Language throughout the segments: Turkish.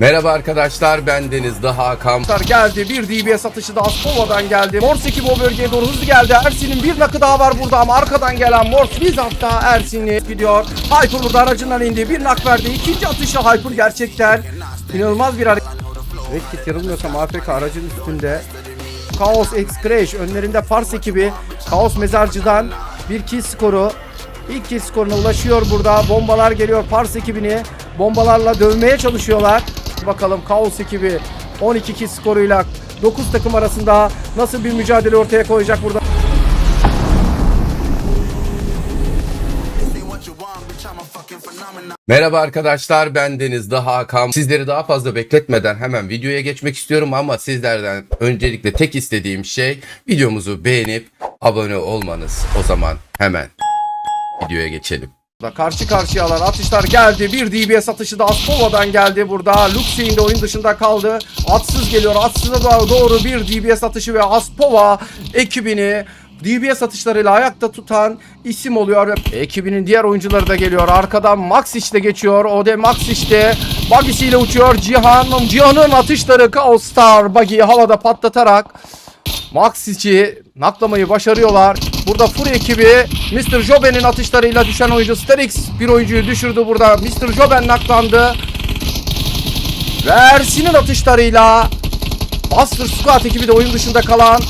Merhaba arkadaşlar ben Deniz Daha Hakan. geldi. Bir DBS atışı da Aspova'dan geldi. Morse ekibi o bölgeye doğru hızlı geldi. Ersin'in bir nakı daha var burada ama arkadan gelen Morse Wizard'da Ersin'i gidiyor. Hyper burada aracından indi. Bir nak verdi. İkinci atışı Hyper gerçekten inanılmaz bir hareket. Red Kit yanılmıyorsam AFK aracın üstünde. Chaos X Crash önlerinde Pars ekibi. Chaos Mezarcı'dan bir kill skoru. İlk kill skoruna ulaşıyor burada. Bombalar geliyor Pars ekibini. Bombalarla dövmeye çalışıyorlar. Bakalım Chaos ekibi 12 kill skoruyla 9 takım arasında nasıl bir mücadele ortaya koyacak burada. Merhaba arkadaşlar ben Deniz Daha Hakan. Sizleri daha fazla bekletmeden hemen videoya geçmek istiyorum ama sizlerden öncelikle tek istediğim şey videomuzu beğenip abone olmanız. O zaman hemen videoya geçelim. Da karşı karşıyalar atışlar geldi. Bir DBS atışı da Aspova'dan geldi burada. Luxin de oyun dışında kaldı. Atsız geliyor. Atsız'a doğru, bir DBS atışı ve Aspova ekibini DBS atışlarıyla ayakta tutan isim oluyor. Ekibinin diğer oyuncuları da geliyor. Arkadan Maxic de geçiyor. Ode Maxic de Buggy'siyle uçuyor. Cihan, Cihan'ın atışları Chaos Star Buggy'yi havada patlatarak Maxic'i naklamayı başarıyorlar. Burada Fury ekibi Mr. Joben'in atışlarıyla düşen oyuncu Sterix bir oyuncuyu düşürdü burada. Mr. Joben naklandı. Ve Ersin'in atışlarıyla Buster Squad ekibi de oyun dışında kalan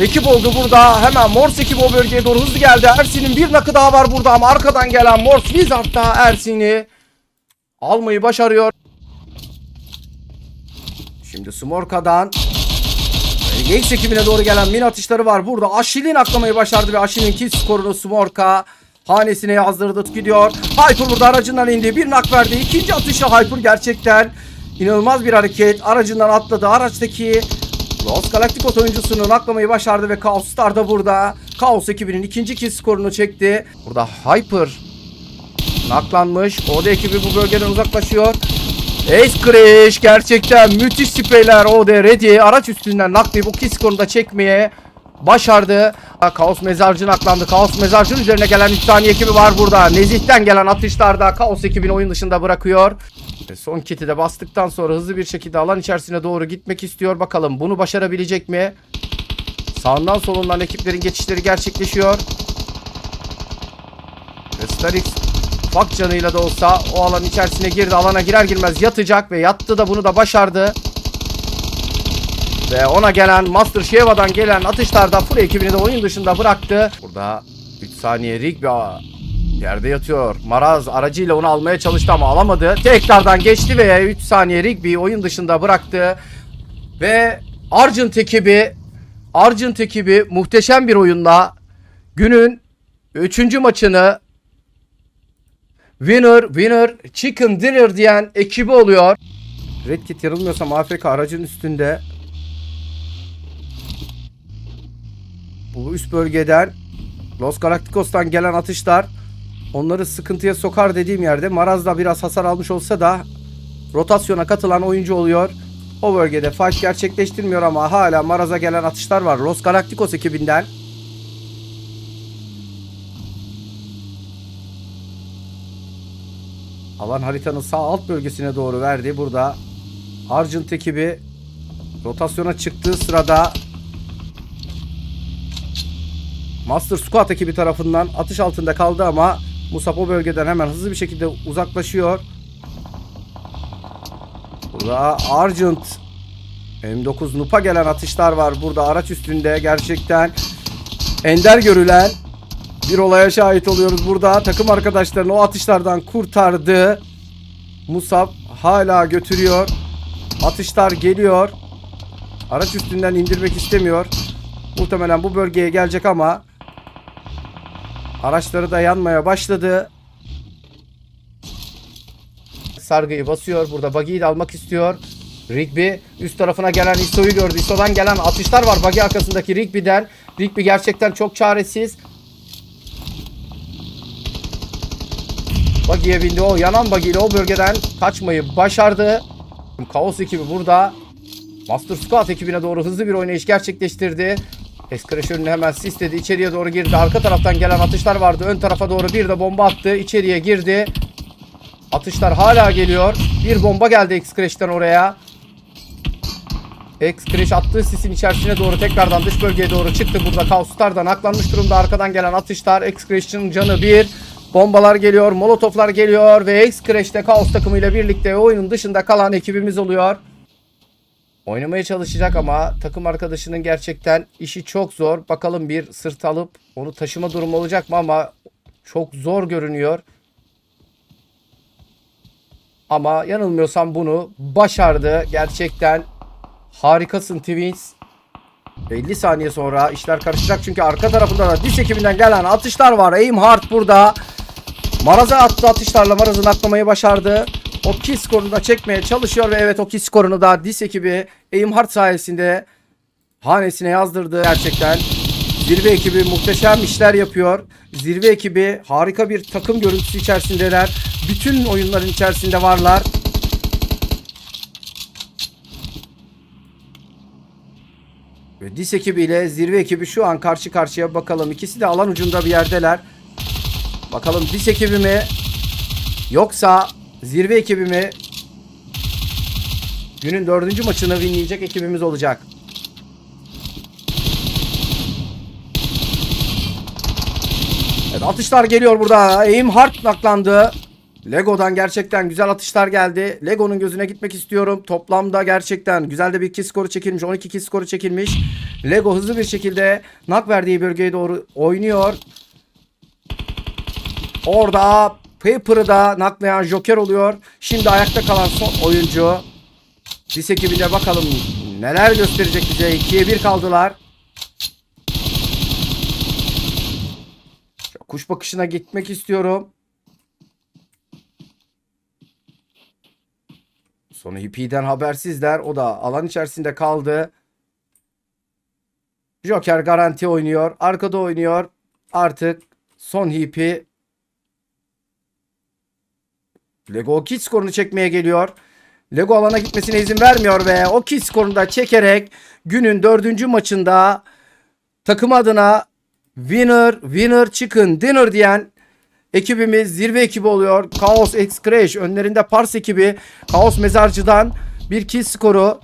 ekip oldu burada. Hemen Morse ekibi o bölgeye doğru hızlı geldi. Ersin'in bir nakı daha var burada ama arkadan gelen Morse Wizard da Ersin'i almayı başarıyor. Şimdi Smorka'dan Genç ekibine doğru gelen min atışları var. Burada Aşil'in aklamayı başardı ve Aşil'in kill skorunu Smorka hanesine yazdırdı gidiyor. Hyper burada aracından indi. Bir nak verdi. İkinci atışı Hyper gerçekten inanılmaz bir hareket. Aracından atladı. Araçtaki Los Galacticos oyuncusunu naklamayı başardı ve Chaos Star da burada. Chaos ekibinin ikinci kill skorunu çekti. Burada Hyper naklanmış. Oda ekibi bu bölgeden uzaklaşıyor. Ace Crash gerçekten müthiş spreyler OD ready. Araç üstünden naklayıp o kill skorunu da çekmeye başardı. Kaos Mezarcı naklandı. Kaos Mezarcı'nın üzerine gelen 3 saniye ekibi var burada. Nezih'ten gelen atışlarda Kaos ekibini oyun dışında bırakıyor. Ve son kiti de bastıktan sonra hızlı bir şekilde alan içerisine doğru gitmek istiyor. Bakalım bunu başarabilecek mi? Sağından solundan ekiplerin geçişleri gerçekleşiyor. Ve Starix ufak canıyla da olsa o alan içerisine girdi. Alana girer girmez yatacak ve yattı da bunu da başardı. Ve ona gelen Master Sheva'dan gelen atışlarda Fury ekibini de oyun dışında bıraktı. Burada 3 saniye Rigby yerde yatıyor. Maraz aracıyla onu almaya çalıştı ama alamadı. Tekrardan geçti ve 3 saniye Rigby oyun dışında bıraktı. Ve Argent ekibi Argent ekibi muhteşem bir oyunla günün 3. maçını Winner, winner, chicken dinner diyen ekibi oluyor. Red Kit yanılmıyorsam AFK aracın üstünde. Bu üst bölgeden Los Galacticos'tan gelen atışlar onları sıkıntıya sokar dediğim yerde Maraz da biraz hasar almış olsa da rotasyona katılan oyuncu oluyor. O bölgede fight gerçekleştirmiyor ama hala Maraz'a gelen atışlar var. Los Galacticos ekibinden. Alan haritanın sağ alt bölgesine doğru verdi. Burada Argent ekibi rotasyona çıktığı sırada Master Squad ekibi tarafından atış altında kaldı ama Musab o bölgeden hemen hızlı bir şekilde uzaklaşıyor. Burada Argent M9 Nup'a gelen atışlar var. Burada araç üstünde gerçekten ender görülen bir olaya şahit oluyoruz burada. Takım arkadaşlarını o atışlardan kurtardı. Musab hala götürüyor. Atışlar geliyor. Araç üstünden indirmek istemiyor. Muhtemelen bu bölgeye gelecek ama araçları da yanmaya başladı. Sargıyı basıyor. Burada buggy'yi de almak istiyor. Rigby üst tarafına gelen Iso'yu gördü. Iso'dan gelen atışlar var buggy arkasındaki Rigby'den. Rigby gerçekten çok çaresiz. Buggy'ye bindi. O yanan buggy ile o bölgeden kaçmayı başardı. Kaos ekibi burada. Master Squad ekibine doğru hızlı bir oynayış gerçekleştirdi. Escrash önüne hemen sisledi. İçeriye doğru girdi. Arka taraftan gelen atışlar vardı. Ön tarafa doğru bir de bomba attı. İçeriye girdi. Atışlar hala geliyor. Bir bomba geldi X-Crash'ten oraya. X-Crash attığı sisin içerisine doğru tekrardan dış bölgeye doğru çıktı. Burada Chaos Star'dan aklanmış durumda. Arkadan gelen atışlar. X-Crash'ın canı bir. Bombalar geliyor. Molotoflar geliyor. Ve X-Crash'te Chaos takımıyla birlikte oyunun dışında kalan ekibimiz oluyor. Oynamaya çalışacak ama takım arkadaşının gerçekten işi çok zor. Bakalım bir sırt alıp onu taşıma durumu olacak mı ama çok zor görünüyor. Ama yanılmıyorsam bunu başardı. Gerçekten harikasın Twins. 50 saniye sonra işler karışacak çünkü arka tarafında da dis ekibinden gelen atışlar var. Aim hard burada. Maraz'a attı atışlarla Maraz'ın atlamayı başardı. O kill skorunu da çekmeye çalışıyor ve evet o kill skorunu da dis ekibi Aim sayesinde hanesine yazdırdı gerçekten. Zirve ekibi muhteşem işler yapıyor. Zirve ekibi harika bir takım görüntüsü içerisindeler. Bütün oyunların içerisinde varlar. Ve dis ekibiyle zirve ekibi şu an karşı karşıya bakalım. İkisi de alan ucunda bir yerdeler. Bakalım dis ekibi mi yoksa zirve ekibi mi günün dördüncü maçını winleyecek ekibimiz olacak. Evet, atışlar geliyor burada. Aim hard naklandı. Lego'dan gerçekten güzel atışlar geldi. Lego'nun gözüne gitmek istiyorum. Toplamda gerçekten güzel de bir kill skoru çekilmiş. 12 kill skoru çekilmiş. Lego hızlı bir şekilde nak verdiği bölgeye doğru oynuyor. Orada Paper'ı da naklayan Joker oluyor. Şimdi ayakta kalan son oyuncu. Dis ekibinde bakalım neler gösterecek bize. 2'ye 1 kaldılar. Kuş bakışına gitmek istiyorum. Sonra Hippie'den habersizler. O da alan içerisinde kaldı. Joker garanti oynuyor. Arkada oynuyor. Artık son Hippie Lego o kill skorunu çekmeye geliyor. Lego alana gitmesine izin vermiyor ve o kill skorunu da çekerek günün dördüncü maçında takım adına winner, winner chicken dinner diyen ekibimiz zirve ekibi oluyor. Chaos X Crash önlerinde Pars ekibi Chaos Mezarcı'dan bir kill skoru.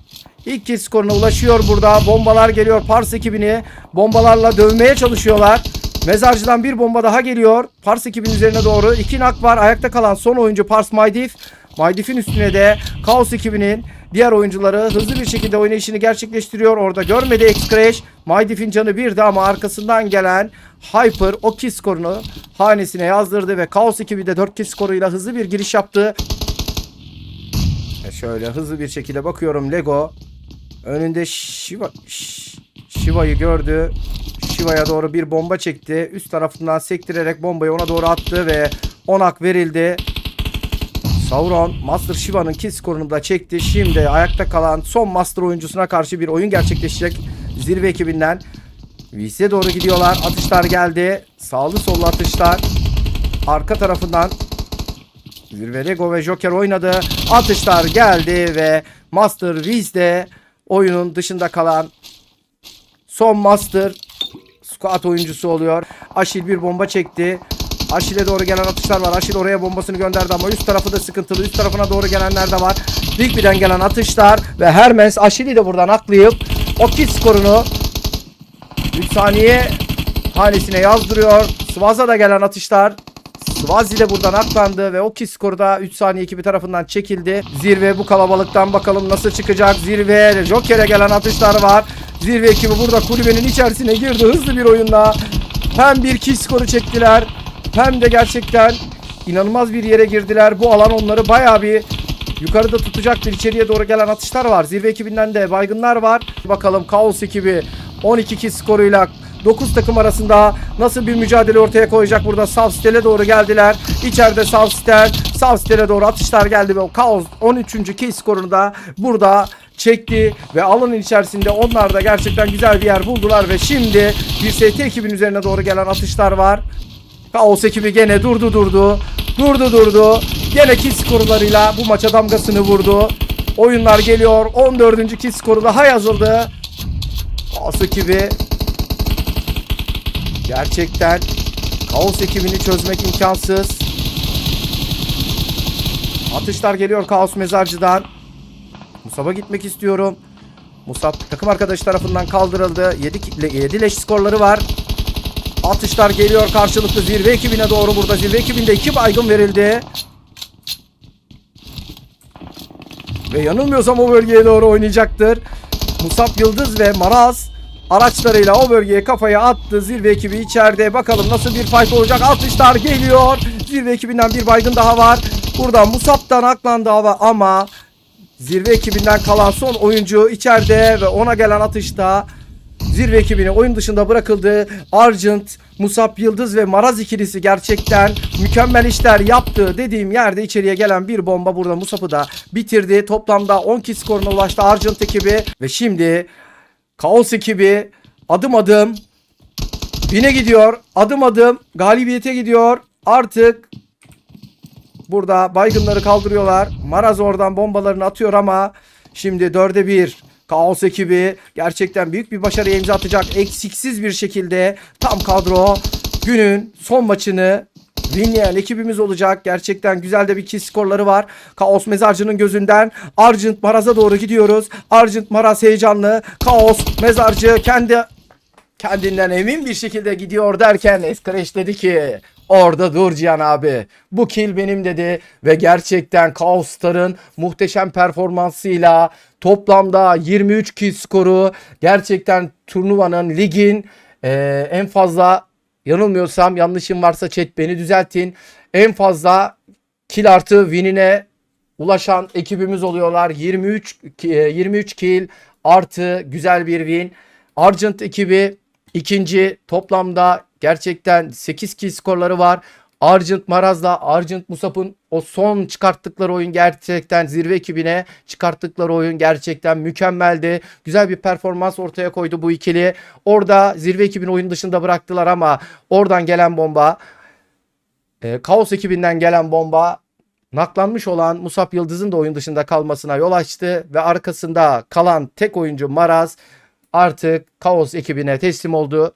İlk kill skoruna ulaşıyor burada. Bombalar geliyor Pars ekibini. Bombalarla dövmeye çalışıyorlar. Mezarcı'dan bir bomba daha geliyor. Pars ekibinin üzerine doğru. iki nak var. Ayakta kalan son oyuncu Pars Maydif. Maydif'in üstüne de Chaos ekibinin diğer oyuncuları hızlı bir şekilde oynayışını gerçekleştiriyor. Orada görmedi X-Crash. Maydif'in canı birdi ama arkasından gelen Hyper o kill skorunu hanesine yazdırdı ve Chaos ekibi de 4 kill skoruyla hızlı bir giriş yaptı. E şöyle hızlı bir şekilde bakıyorum Lego. Önünde Shiva Shiva'yı gördü. Shiva'ya doğru bir bomba çekti. Üst tarafından sektirerek bombayı ona doğru attı ve onak verildi. Sauron Master Shiva'nın kill skorunu da çekti. Şimdi ayakta kalan son Master oyuncusuna karşı bir oyun gerçekleşecek. Zirve ekibinden. VC'ye doğru gidiyorlar. Atışlar geldi. Sağlı sollu atışlar. Arka tarafından Zirve Lego ve Joker oynadı. Atışlar geldi ve Master Viz de oyunun dışında kalan son Master squad oyuncusu oluyor. Aşil bir bomba çekti. Aşil'e doğru gelen atışlar var. Aşil oraya bombasını gönderdi ama üst tarafı da sıkıntılı. Üst tarafına doğru gelenler de var. Rigby'den gelen atışlar ve Hermes Aşil'i de buradan aklayıp o kill skorunu 3 saniye hanesine yazdırıyor. Swaz'a gelen atışlar Swazi de buradan aklandı ve o kill skoru da 3 saniye ekibi tarafından çekildi. Zirve bu kalabalıktan bakalım nasıl çıkacak. Zirve Joker'e gelen atışlar var. Zirve ekibi burada kulübenin içerisine girdi hızlı bir oyunla. Hem bir kill skoru çektiler hem de gerçekten inanılmaz bir yere girdiler. Bu alan onları bayağı bir yukarıda tutacaktır. İçeriye doğru gelen atışlar var. Zirve ekibinden de baygınlar var. Bakalım Kaos ekibi 12 kill skoruyla 9 takım arasında nasıl bir mücadele ortaya koyacak burada Savstel'e doğru geldiler. İçeride Savstel, Savstel'e doğru atışlar geldi ve o Kaos 13. kill skorunu da burada çekti ve alanın içerisinde onlar da gerçekten güzel bir yer buldular ve şimdi bir ST ekibin üzerine doğru gelen atışlar var. Kaos ekibi gene durdu durdu. Durdu durdu. Gene kill skorlarıyla bu maça damgasını vurdu. Oyunlar geliyor. 14. kill skoru daha yazıldı. Kaos ekibi gerçekten Kaos ekibini çözmek imkansız. Atışlar geliyor Kaos Mezarcı'dan. Musab'a gitmek istiyorum. Musab takım arkadaşı tarafından kaldırıldı. 7, 7 leş skorları var. Atışlar geliyor karşılıklı zirve ekibine doğru burada. Zirve ekibinde 2 baygın verildi. Ve yanılmıyorsam o bölgeye doğru oynayacaktır. Musab Yıldız ve Maraz araçlarıyla o bölgeye kafaya attı. Zirve ekibi içeride. Bakalım nasıl bir fight olacak. Atışlar geliyor. Zirve ekibinden bir baygın daha var. Burada Musab'dan aklandı hava ama zirve ekibinden kalan son oyuncu içeride ve ona gelen atışta zirve ekibini oyun dışında bırakıldı. Argent, Musab Yıldız ve Maraz ikilisi gerçekten mükemmel işler yaptı dediğim yerde içeriye gelen bir bomba burada Musab'ı da bitirdi. Toplamda 10 kill skoruna ulaştı Argent ekibi ve şimdi Kaos ekibi adım adım Bine gidiyor. Adım adım galibiyete gidiyor. Artık burada baygınları kaldırıyorlar. Maraz oradan bombalarını atıyor ama şimdi dörde bir. Kaos ekibi gerçekten büyük bir başarıya imza atacak. Eksiksiz bir şekilde tam kadro günün son maçını winleyen ekibimiz olacak. Gerçekten güzel de bir kill skorları var. Kaos Mezarcı'nın gözünden Argent Maraz'a doğru gidiyoruz. Argent Maraz heyecanlı. Kaos Mezarcı kendi kendinden emin bir şekilde gidiyor derken Escrash dedi ki orada dur Cihan abi bu kill benim dedi ve gerçekten Chaos Star'ın muhteşem performansıyla toplamda 23 kill skoru gerçekten turnuvanın ligin eee, en fazla yanılmıyorsam yanlışım varsa chat beni düzeltin en fazla kill artı winine ulaşan ekibimiz oluyorlar. 23 ki- e, 23 kill artı güzel bir win. Argent ekibi ikinci toplamda gerçekten 8 kill skorları var. Argent Maraz'la Argent Musab'ın o son çıkarttıkları oyun gerçekten zirve ekibine çıkarttıkları oyun gerçekten mükemmeldi. Güzel bir performans ortaya koydu bu ikili. Orada zirve ekibini oyun dışında bıraktılar ama oradan gelen bomba e, Kaos ekibinden gelen bomba naklanmış olan Musab Yıldız'ın da oyun dışında kalmasına yol açtı ve arkasında kalan tek oyuncu Maraz artık Kaos ekibine teslim oldu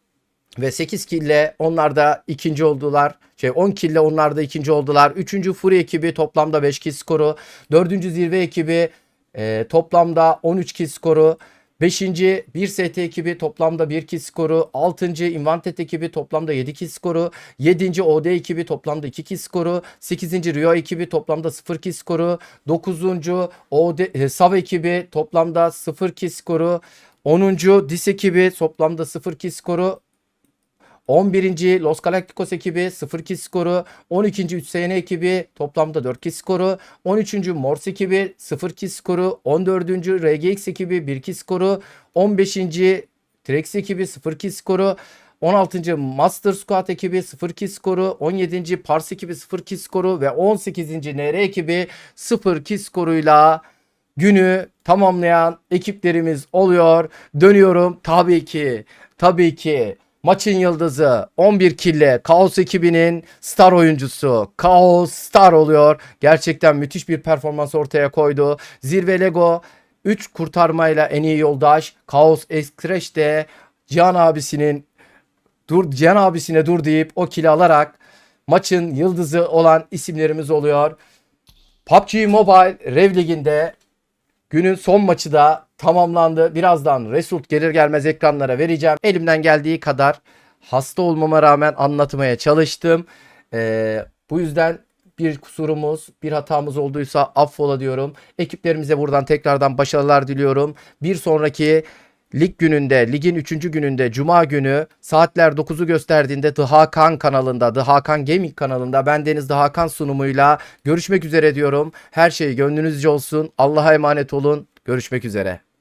ve 8 kille onlar da ikinci oldular. Şey 10 kille onlar da ikinci oldular. 3. Fury ekibi toplamda 5 kill skoru. 4. Zirve ekibi e, toplamda 13 kill skoru. 5. 1 ST ekibi toplamda 1 kill skoru. 6. Invanted ekibi toplamda 7 kill skoru. 7. OD ekibi toplamda 2 kill skoru. 8. Rio ekibi toplamda 0 kill skoru. 9. OD, e, Sav ekibi toplamda 0 kill skoru. 10. Dis ekibi toplamda 0 kill skoru. 11. Los Galacticos ekibi 0 kill skoru. 12. 3 SN ekibi toplamda 4 kill skoru. 13. Morse ekibi 0 kill skoru. 14. RGX ekibi 1 kill skoru. 15. Trex ekibi 0 kill skoru. 16. Master Squad ekibi 0 kill skoru. 17. Pars ekibi 0 kill skoru. Ve 18. NR ekibi 0 kill skoruyla günü tamamlayan ekiplerimiz oluyor. Dönüyorum tabii ki tabii ki maçın yıldızı 11 kille Kaos ekibinin star oyuncusu Kaos Star oluyor. Gerçekten müthiş bir performans ortaya koydu. Zirve Lego 3 kurtarmayla en iyi yoldaş. Kaos Escrash de Cihan abisinin dur Cihan abisine dur deyip o kili alarak maçın yıldızı olan isimlerimiz oluyor. PUBG Mobile Rev Ligi'nde Günün son maçı da tamamlandı. Birazdan result gelir gelmez ekranlara vereceğim. Elimden geldiği kadar hasta olmama rağmen anlatmaya çalıştım. Ee, bu yüzden bir kusurumuz, bir hatamız olduysa affola diyorum. Ekiplerimize buradan tekrardan başarılar diliyorum. Bir sonraki lig gününde, ligin 3. gününde Cuma günü saatler 9'u gösterdiğinde The Hakan kanalında, The Hakan Gaming kanalında ben Deniz The Hakan sunumuyla görüşmek üzere diyorum. Her şey gönlünüzce olsun. Allah'a emanet olun. Görüşmek üzere.